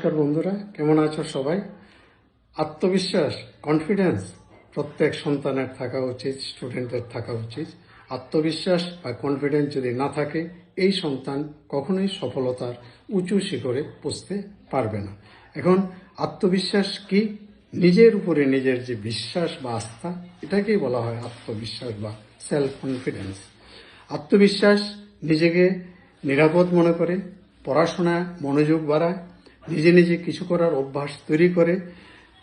নমস্কার বন্ধুরা, কেমন আছো সবাই? আত্মবিশ্বাস কনফিডেন্স প্রত্যেক সন্তানের থাকা উচিত স্টুডেন্টদের থাকা উচিত। আত্মবিশ্বাস বা কনফিডেন্স যদি না থাকে, এই সন্তান কখনোই সফলতার উঁচু শিখরে পৌঁছতে পারবে না। এখন, আত্মবিশ্বাস কি? নিজের উপরে নিজের যে বিশ্বাস বা আস্থা, এটাকেই বলা হয় আত্মবিশ্বাস বা সেলফ কনফিডেন্স আত্মবিশ্বাস নিজেকে নিরাপদ মনে করে, পড়াশোনায় মনোযোগ বাড়ায় নিজে নিজে কিছু করার অভ্যাস তৈরি করে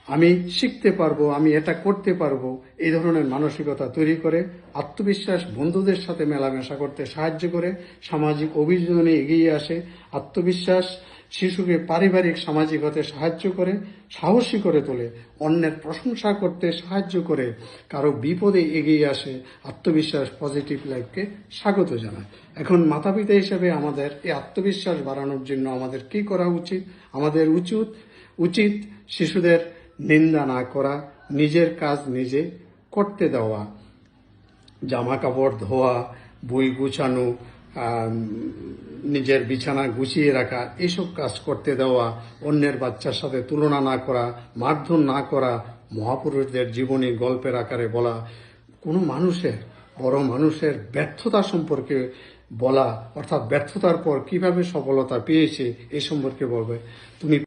আমি শিখতে পারব, আমি এটা করতে পারব, এই ধরনের মানসিকতা তৈরি করে আত্মবিশ্বাস বন্ধুদের সাথে মেলামেশা করতে সাহায্য করে সামাজিক অভিযোজনে এগিয়ে আসে। আত্মবিশ্বাস শিশুকে পারিবারিক, সামাজিক হতে সাহায্য করে, সাহসী করে তোলে, অন্যের প্রশংসা করতে সাহায্য করে, কারও বিপদে এগিয়ে আসে, আত্মবিশ্বাস পজিটিভ লাইফকে স্বাগত জানায়। এখন মাতা পিতা হিসেবে আমাদের এই আত্মবিশ্বাস বাড়ানোর জন্য আমাদের কি করা উচিত? আমাদের উচিত উচিত শিশুদের নিন্দা না করা, নিজের কাজ নিজে করতে দেওয়া, জামা কাপড় ধোয়া, বই গুছানো নিজের বিছানা গুছিয়ে রাখা, এসব কাজ করতে দেওয়া, অন্যের বাচ্চার সাথে তুলনা না করা, মারধর না করা, মহাপুরুষদের জীবনী গল্পের আকারে বলা, কোনো মানুষের, বড় মানুষের ব্যর্থতা সম্পর্কে বলা, অর্থাৎ ব্যর্থতার পর কীভাবে সফলতা পেয়েছে, এ সম্পর্কে বলবে। তুমি